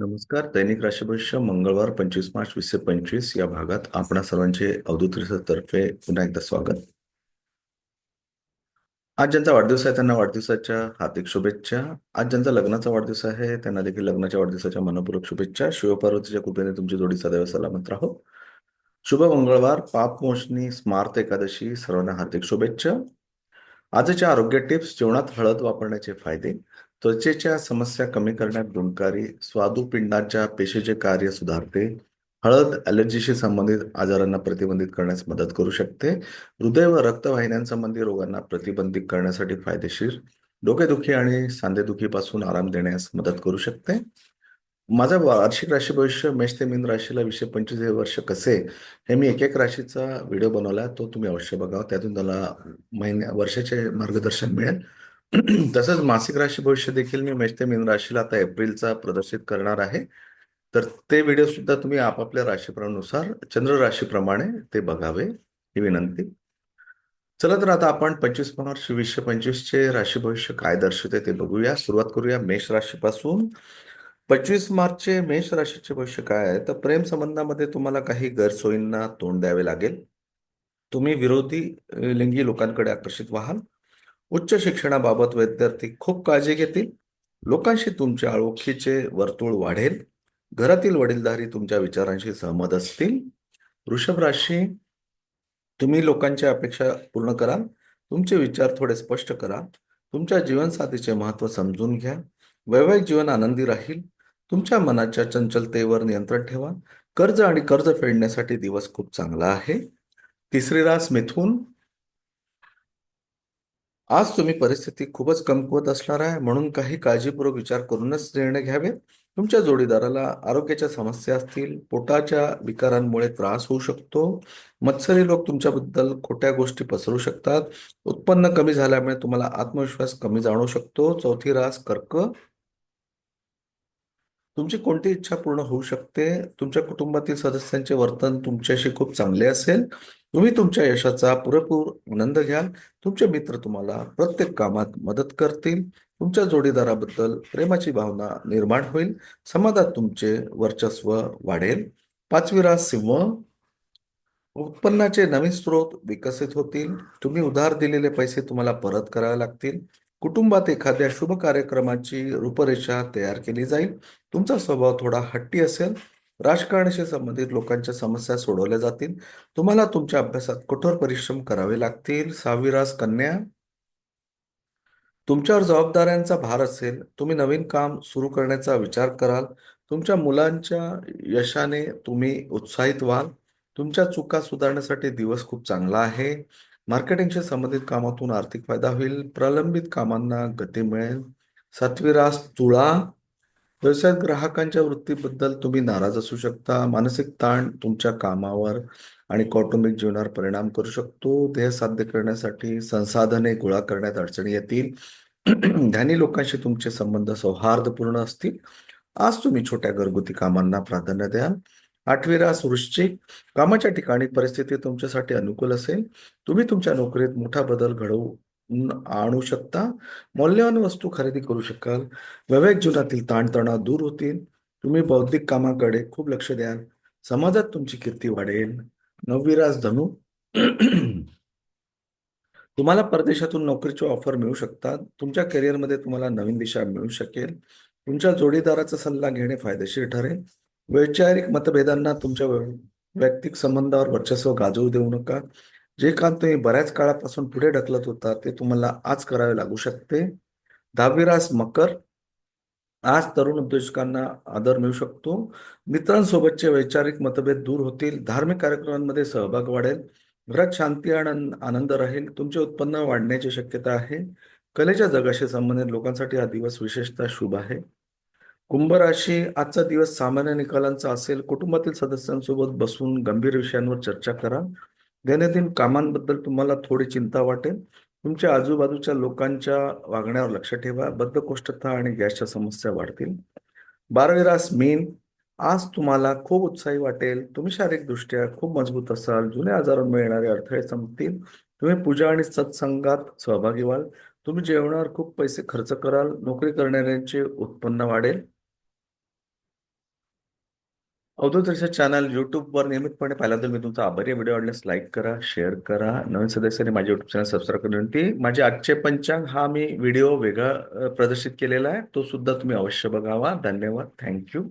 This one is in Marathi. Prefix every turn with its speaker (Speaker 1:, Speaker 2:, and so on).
Speaker 1: नमस्कार. दैनिक राष्ट्रभविष्य मंगळवार पंचवीस मार्च वीसशे पंचवीस या भागात आपणा सर्वांचे अवधूत तर्फे पुन्हा एकदा स्वागत. आज ज्यांचा वाढदिवस आहे त्यांना वाढदिवसाच्या हार्दिक शुभेच्छा. आज ज्यांचा लग्नाचा वाढदिवस आहे त्यांना देखील लग्नाच्या वाढदिवसाच्या मनपूर्वक शुभेच्छा. शिवपार्वतीच्या कृपेने तुमची जोडी सदैव सलामत राहो. शुभ मंगळवार. पापमोचनी स्मार्त एकादशी सर्वांना हार्दिक शुभेच्छा. आजच्या आरोग्य टिप्स जेवणात हळद वापरण्याचे फायदे. त्वचेच्या समस्या कमी करण्यात गुणकारी स्वादुपिंडाच्या पेशीचे कार्य सुधारते. हळद ॲलर्जीशी संबंधित आजारांना प्रतिबंधित करण्यास मदत करू शकते. हृदय व रक्तवाहिन्यांसंबंधी रोगांना प्रतिबंधित करण्यासाठी फायदेशीर. डोकेदुखी आणि सांधेदुखीपासून आराम देण्यास मदत करू शकते. माझा वार्षिक राशी भविष्य मेष ते मीन राशीला विषय पंचवीस हे वर्ष कसे? हे मी एक एक राशीचा व्हिडिओ बनवला तो तुम्ही अवश्य बघा. त्यातून त्याला महिन्या वर्षाचे मार्गदर्शन मिळेल. तसंच मासिक राशी भविष्य देखील मी मेष ते मीन राशीला आता एप्रिलचा प्रदर्शित करणार आहे. तर ते व्हिडिओ सुद्धा तुम्ही आपापल्या राशीप्रमानुसार चंद्र राशीप्रमाणे ते बघावे ही विनंती. चला तर आता आपण पंचवीस मार्च वीसशे पंचवीसचे राशी भविष्य काय दर्शवते ते बघूया. सुरुवात करूया मेष राशीपासून. पंचवीस मार्चचे मेष राशीचे भविष्य काय आहे? तर प्रेम संबंधामध्ये तुम्हाला काही गैरसोयींना तोंड द्यावे लागेल. तुम्ही विरोधी लिंगी लोकांकडे आकर्षित व्हाल. उच्च शिक्षणाबाबत विद्यार्थी खूप काळजी घेतील. लोकांशी तुमच्या ओळखीचे वर्तुळ वाढेल. घरातील वडीलधारी तुमच्या विचारांशी सहमत असतील. वृषभ राशी तुम्ही लोकांच्या अपेक्षा पूर्ण करा तुमचे विचार थोडे स्पष्ट करा. तुमच्या जीवनसाथीचे महत्त्व समजून घ्या. वैवाहिक जीवन आनंदी राहील. तुमच्या मनाच्या चंचलतेवर नियंत्रण ठेवा. कर्ज आणि कर्ज फेडण्यासाठी दिवस खूप चांगला आहे. तिसरी रास मिथून आज तुम्ही परिस्थिती खूपच कमकुवत असणार आहे. म्हणून काही काळजीपूर्वक विचार करूनच निर्णय घ्यावे तुमच्या जोडीदाराला आरोग्याच्या समस्या असतील पोटाच्या विकारांमुळे त्रास होऊ शकतो. मत्सरी लोक तुमच्याबद्दल खोट्या गोष्टी पसरू शकतात. उत्पन्न कमी झाल्यामुळे तुम्हाला आत्मविश्वास कमी जाणवू शकतो. चौथी रास कर्क तुमची कोणती इच्छा पूर्ण होऊ शकते? तुमच्या कुटुंबातील सदस्यांचे वर्तन तुमच्याशी खूप चांगले असेल. तुम्ही तुमच्या यशाचा पुरेपूर आनंद घ्याल. तुमचे मित्र तुम्हाला प्रत्येक कामात मदत करतील. तुमच्या जोडीदाराबद्दल प्रेमाची भावना निर्माण होईल. समाजात तुमचे वर्चस्व वाढेल. पाचवी रास सिंह उत्पन्नाचे नवीन स्रोत विकसित होतील. तुम्ही उधार दिलेले पैसे तुम्हाला परत करावे लागतील. कुटुंबात एखाद्या शुभ कार्यक्रमाची रूपरेषा तयार केली जाईल. तुमचा स्वभाव थोडा हट्टी असेल. राजकारणाशी संबंधित लोकांच्या समस्या सोडवल्या जातील. तुम्हाला तुमच्या अभ्यासात कठोर परिश्रम करावे लागतील. सहावी कन्या. तुमच्यावर जबाबदाऱ्यांचा भार असेल. तुम्ही नवीन काम सुरू करण्याचा विचार कराल. तुमच्या मुलांच्या यशाने तुम्ही उत्साहित व्हाल. तुमच्या चुका सुधारण्यासाठी दिवस खूप चांगला आहे. मार्केटिंगशी संबंधित कामातून आर्थिक फायदा होईल प्रलंबित कामांना गती मिळेल. सातवी रास तुळा व्यवसायात ग्राहकांच्या वृत्तीबद्दल तुम्ही नाराज असू शकता. मानसिक ताण तुमच्या कामावर आणि कौटुंबिक जीवनावर परिणाम करू शकतो. ध्येय साध्य करण्यासाठी संसाधने गोळा करण्यात अडचणी येतील. ध्यानी लोकांशी तुमचे संबंध सौहार्दपूर्ण असतील. आज तुम्ही छोट्या घरगुती कामांना प्राधान्य द्याल रास वृश्चिक. कामाच्या ठिकाणी परिस्थिती तुमच्यासाठी अनुकूल असेल. तुम्ही तुमच्या नोकरीत मोठा बदल घडवून आणू शकता. मौल्यवान वस्तू खरेदी करू शकाल. वैवाहिक जीवनातील ताणतणाव दूर होतील. तुम्ही बौद्धिक कामाकडे खूप लक्ष द्याल. समाजात तुमची कीर्ती वाढेल. नववी धनु. तुम्हाला परदेशातून नोकरीचे ऑफर मिळू शकतात. तुमच्या करिअरमध्ये तुम्हाला नवीन दिशा मिळू शकेल. तुमच्या जोडीदाराचा सल्ला घेणे फायदेशीर ठरेल. वैचारिक मतभेदांना तुमच्या वैयक्तिक संबंधावर वर्चस्व गाजवू देऊ नका. जे काम तुम्ही बऱ्याच काळापासून पुढे ढकलत होता ते तुम्हाला आज करावे लागू शकते. दहावीरास मकर आज तरुण उद्योजकांना आदर मिळू शकतो. मित्रांसोबतचे वैचारिक मतभेद दूर होतील धार्मिक कार्यक्रमांमध्ये सहभाग वाढेल घरात शांती आणि आनंद राहील तुमचे उत्पन्न वाढण्याची शक्यता आहे. कलेच्या जगाशी संबंधित लोकांसाठी हा दिवस विशेषतः शुभ आहे. कुंभ राशी आजचा दिवस सामान्य निकालांचा असेल कुटुंबातील सदस्यांसोबत बसून गंभीर विषयांवर चर्चा करा. दैनंदिन कामांबद्दल तुम्हाला थोडी चिंता वाटेल. तुमच्या आजूबाजूच्या लोकांच्या वागण्यावर लक्ष ठेवा. बद्धकोष्ठता आणि गॅसच्या समस्या वाढतील. बारावी रास मीन आज तुम्हाला खूप उत्साही वाटेल. तुम्ही शारीरिकदृष्ट्या खूप मजबूत असाल. जुन्या आजारांमुळे येणारे अडथळे संपतील. तुम्ही पूजा आणि सत्संगात सहभागी व्हाल. तुम्ही जेवणावर खूप पैसे खर्च कराल. नोकरी करणाऱ्यांचे उत्पन्न वाढेल. अवधूत रिसर्च चॅनल यूट्यूबवर नियमितपणे पाहिल्याबद्दल मी तुमचा आभारी व्हिडिओ आवडल्यास लाईक करा शेअर करा. नवीन सदस्यांनी माझे युट्यूब चॅनल सबस्क्राईब करून ती माझे आजचे पंचांग हा मी व्हिडिओ वेगळा प्रदर्शित केलेला आहे. तो सुद्धा तुम्ही अवश्य बघावा. धन्यवाद. थँक्यू